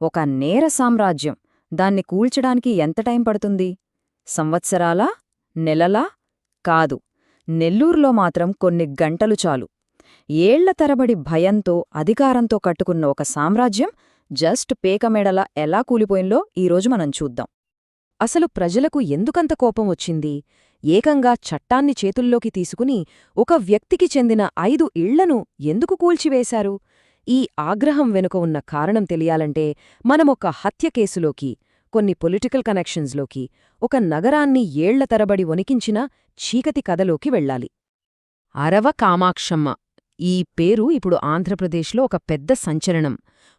ఒక నేర సామ్రాజ్యం. దాన్ని కూల్చడానికి ఎంత టైం పడుతుంది? సంవత్సరాలా? నెలలా? కాదు. నెల్లూరులో మాత్రం కొన్ని గంటలు చాలు. ఏళ్ళ తరబడి భయంతో అధికారంతో కట్టుకున్న ఒక సామ్రాజ్యం జస్ట్ పేకమెడలా ఎలా కూలిపోయిందో ఈరోజు మనం చూద్దాం. అసలు ప్రజలకు ఎందుకంత కోపం వచ్చింది? ఏకంగా చట్టాన్ని చేతుల్లోకి తీసుకుని ఒక వ్యక్తికి చెందిన ఐదు ఇళ్ళను ఎందుకు కూల్చివేశారు? ఈ ఆగ్రహం వెనుక ఉన్న కారణం తెలియాలంటే మనమొక హత్య కేసులోకి కొన్ని పొలిటికల్ కనెక్షన్స్లోకి ఒక నగరాన్ని ఏళ్ళ తరబడి వణికించిన చీకటి కథలోకి వెళ్ళాలి. అరవ కామాక్షమ్మ. ఈ పేరు ఇప్పుడు ఆంధ్రప్రదేశ్లో ఒక పెద్ద సంచలనం.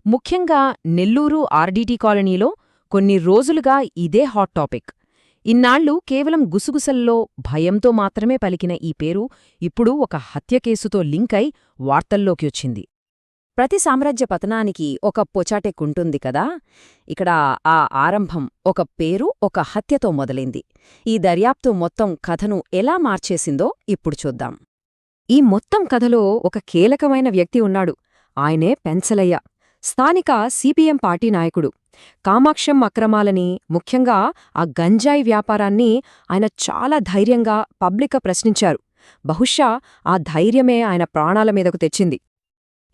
ముఖ్యంగా నెల్లూరు ఆర్డీటీ కాలనీలో కొన్ని రోజులుగా ఇదే హాట్ టాపిక్. ఇన్నాళ్ళు కేవలం గుసుగుసల్లో భయంతో మాత్రమే పలికిన ఈ పేరు ఇప్పుడు ఒక హత్య కేసుతో లింకై వార్తల్లోకి వచ్చింది. ప్రతి సామ్రాజ్య పతనానికి ఒక పొచాటెక్కుంటుంది కదా? ఇక్కడ ఆ ఆరంభం ఒక పేరు ఒక హత్యతో మొదలైంది. ఈ దర్యాప్తు మొత్తం కథను ఎలా మార్చేసిందో ఇప్పుడు చూద్దాం. ఈ మొత్తం కథలో ఒక కీలకమైన వ్యక్తి ఉన్నాడు. ఆయనే పెన్సలయ్య. స్థానిక సిపిఎం పార్టీ నాయకుడు. కామాక్షం అక్రమాలని ముఖ్యంగా ఆ గంజాయి వ్యాపారాన్ని ఆయన చాలా ధైర్యంగా పబ్లిక్గా ప్రశ్నించారు. బహుశా ఆ ధైర్యమే ఆయన ప్రాణాల మీదకు తెచ్చింది.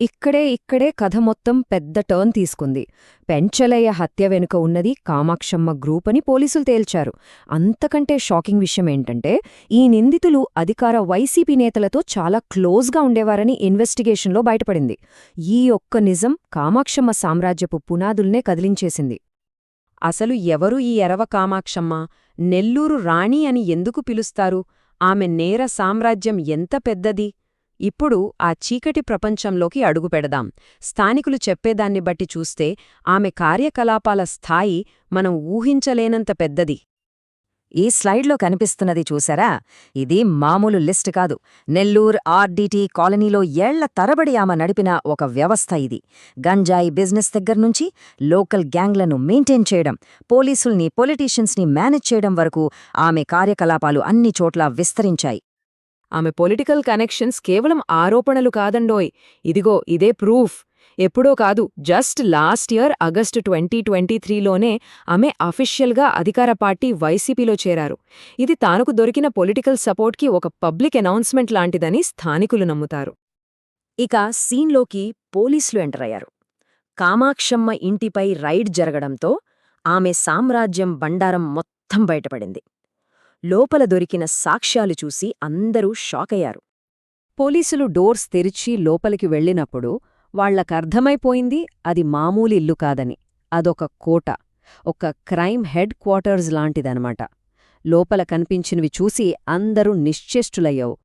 ఇక్కడే ఇక్కడే కథ మొత్తం పెద్ద టర్న్ తీసుకుంది. పెంచలయ్య హత్య వెనుక ఉన్నది కామాక్షమ్మ గ్రూప్ అని పోలీసులు తేల్చారు. అంతకంటే షాకింగ్ విషయం ఏంటంటే ఈ నిందితులు అధికార వైసీపీ నేతలతో చాలా క్లోజ్గా ఉండేవారని ఇన్వెస్టిగేషన్లో బయటపడింది. ఈ ఒక్క నిజం కామాక్షమ్మ సామ్రాజ్యపు పునాదుల్నే కదిలించేసింది. అసలు ఎవరు ఈ ఎరవ కామాక్షమ్మ? నెల్లూరు రాణి అని ఎందుకు పిలుస్తారు? ఆమె నేర సామ్రాజ్యం ఎంత పెద్దది? ఇప్పుడు ఆ చీకటి ప్రపంచంలోకి అడుగుపెడదాం స్థానికులు చెప్పేదాన్ని బట్టి చూస్తే ఆమె కార్యకలాపాల స్థాయి మనం ఊహించలేనంత పెద్దది. ఈ స్లైడ్లో కనిపిస్తున్నది చూసారా? ఇది మామూలు లిస్ట్ కాదు. నెల్లూర్ ఆర్డీటీ కాలనీలో ఏళ్ళ తరబడి ఆమె నడిపిన ఒక వ్యవస్థ ఇది. గంజాయి బిజినెస్ దగ్గర్నుంచి లోకల్ గ్యాంగ్లను మెయింటైన్ చేయడం పోలీసుల్ని పొలిటీషియన్స్ని మేనేజ్ చేయడం వరకు ఆమె కార్యకలాపాలు అన్ని చోట్ల విస్తరించాయి. ఆమె పొలిటికల్ కనెక్షన్స్ కేవలం ఆరోపణలు కాదండోయ్. ఇదిగో ఇదే ప్రూఫ్. ఎప్పుడో కాదు just last year August twenty twenty త్రీలోనే ఆమె అఫీషియల్గా అధికార పార్టీ వైసీపీలో చేరారు. ఇది తానుకు దొరికిన పొలిటికల్ సపోర్ట్కి ఒక పబ్లిక్ అనౌన్స్మెంట్ లాంటిదని స్థానికులు నమ్ముతారు. ఇక సీన్లోకి పోలీసులు ఎంటర్ అయ్యారు. కామాక్షమ్మ ఇంటిపై రైడ్ జరగడంతో ఆమె సామ్రాజ్యం బండారం మొత్తం బయటపడింది. లోపల దొరికిన సాక్ష్యాలు చూసి అందరూ షాకయ్యారు. పోలీసులు డోర్స్ తెరిచి లోపలికి వెళ్ళినప్పుడు వాళ్ళకర్థమైపోయింది అది మామూలు ఇల్లు కాదని. అదొక కోట ఒక క్రైమ్ హెడ్ క్వార్టర్స్ లాంటిదనమాట లోపల కనిపించినవి చూసి అందరూ నిశ్చేష్టులయ్యావు.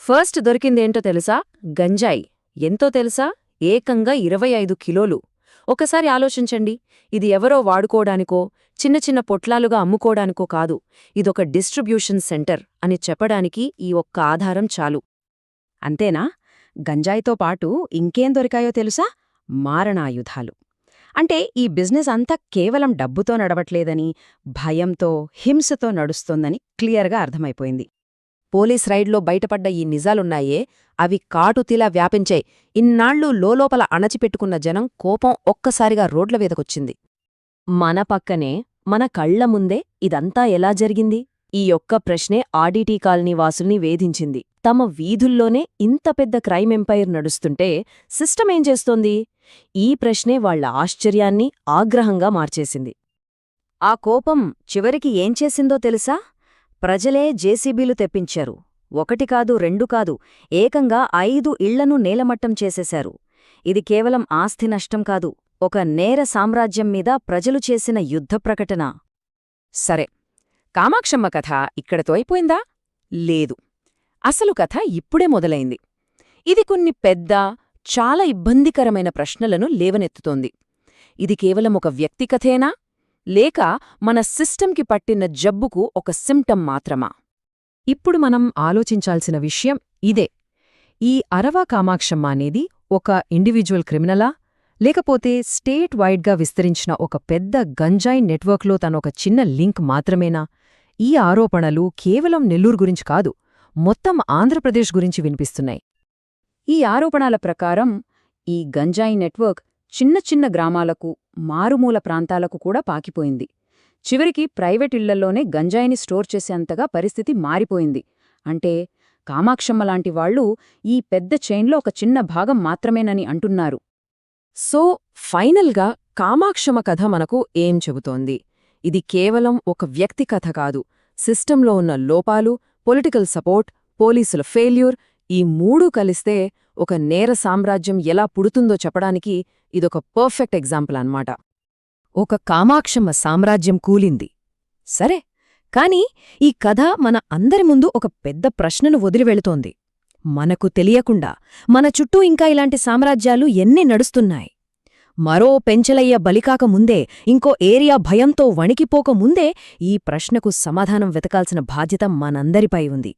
ఫస్ట్ దొరికిందేంటో తెలుసా? గంజాయి. ఎంతో తెలుసా? ఏకంగా ఇరవై ఐదు కిలోలు. ఒకసారి ఆలోచించండి. ఇది ఎవరో వాడుకోడానికో చిన్న చిన్న పొట్లాలుగా అమ్ముకోడానికో కాదు. ఇదొక డిస్ట్రిబ్యూషన్ సెంటర్ అని చెప్పడానికి ఈ ఒక్క ఆధారం చాలు. అంతేనా? గంజాయితో పాటు ఇంకేం దొరికాయో తెలుసా? మారణాయుధాలు. అంటే ఈ బిజినెస్ అంతా కేవలం డబ్బుతో నడవట్లేదని భయంతో హింసతో నడుస్తోందని క్లియర్గా అర్థమైపోయింది. పోలీస్ రైడ్లో బయటపడ్డ ఈ నిజాలున్నాయే అవి కాటుతిలా వ్యాపించాయి. ఇన్నాళ్ళు లోలోపల అణచిపెట్టుకున్న జనం కోపం ఒక్కసారిగా రోడ్ల మీదకొచ్చింది. మన పక్కనే మన కళ్ళ ముందే ఇదంతా ఎలా జరిగింది? ఈ ఒక్క ప్రశ్నే ఆడిటీ కాలనీ వాసుల్ని వేధించింది. తమ వీధుల్లోనే ఇంత పెద్ద క్రైమ్ ఎంపైర్ నడుస్తుంటే సిస్టమేం చేస్తోంది? ఈ ప్రశ్నే వాళ్ళ ఆశ్చర్యాన్ని ఆగ్రహంగా మార్చేసింది. ఆ కోపం చివరికి ఏం చేసిందో తెలుసా? ప్రజలే జేసీబీలు తెప్పించారు. ఒకటి కాదు రెండు కాదు ఏకంగా ఐదు ఇళ్ళను నేలమట్టం చేసేశారు. ఇది కేవలం ఆస్తి నష్టం కాదు ఒక నేర సామ్రాజ్యం మీద ప్రజలు చేసిన యుద్ధ ప్రకటన. సరే కామాక్షమ్మ కథ ఇక్కడతో అయిపోయిందా లేదు. అసలు కథ ఇప్పుడే మొదలైంది. ఇది కొన్ని పెద్ద చాలా ఇబ్బందికరమైన ప్రశ్నలను లేవనెత్తుతోంది. ఇది కేవలం ఒక వ్యక్తి కథేనా? లేక మన సిస్టంకి పట్టిన జబ్బుకు ఒక సిమ్టమ్ మాత్రమా? ఇప్పుడు మనం ఆలోచించాల్సిన విషయం ఇదే. ఈ అరవా కామాక్షమ్మ అనేది ఒక ఇండివిజువల్ క్రిమినలా? లేకపోతే స్టేట్ వైడ్గా విస్తరించిన ఒక పెద్ద గంజాయి నెట్వర్క్లో తనొక చిన్న లింక్ మాత్రమేనా? ఈ ఆరోపణలు కేవలం నెల్లూరు గురించి కాదు మొత్తం ఆంధ్రప్రదేశ్ గురించి వినిపిస్తున్నాయి. ఈ ఆరోపణల ప్రకారం ఈ గంజాయి నెట్వర్క్ చిన్న చిన్న గ్రామాలకు మారుమూల ప్రాంతాలకు కూడా పాకిపోయింది. చివరికి ప్రైవేట్ ఇళ్ళల్లోనే గంజాయిని స్టోర్ చేసేంతగా పరిస్థితి మారిపోయింది. అంటే కామాక్షమ్మ లాంటి వాళ్ళు ఈ పెద్ద చైన్లో ఒక చిన్న భాగం మాత్రమేనని అంటున్నారు. సో ఫైనల్గా కామాక్షమ కథ మనకు ఏం చెబుతోంది? ఇది కేవలం ఒక వ్యక్తి కథ కాదు. సిస్టంలో ఉన్న లోపాలు పొలిటికల్ సపోర్ట్ పోలీసుల ఫెయిల్యూర్ ఈ మూడూ కలిస్తే ఒక నేర సామ్రాజ్యం ఎలా పుడుతుందో చెప్పడానికి ఇదొక పర్ఫెక్ట్ ఎగ్జాంపుల్ అన్నమాట. ఒక కామాక్షమ్మ సామ్రాజ్యం కూలింది. సరే కాని ఈ కథ మన అందరి ముందు ఒక పెద్ద ప్రశ్నను వదిలివెళుతోంది. మనకు తెలియకుండా మన చుట్టూ ఇంకా ఇలాంటి సామ్రాజ్యాలు ఎన్ని నడుస్తున్నాయి? మరో పెంచలయ్య బలికాక ముందే ఇంకో ఏరియా భయంతో వణికిపోక ముందే ఈ ప్రశ్నకు సమాధానం వెతకాల్సిన బాధ్యత మనందరిపై ఉంది.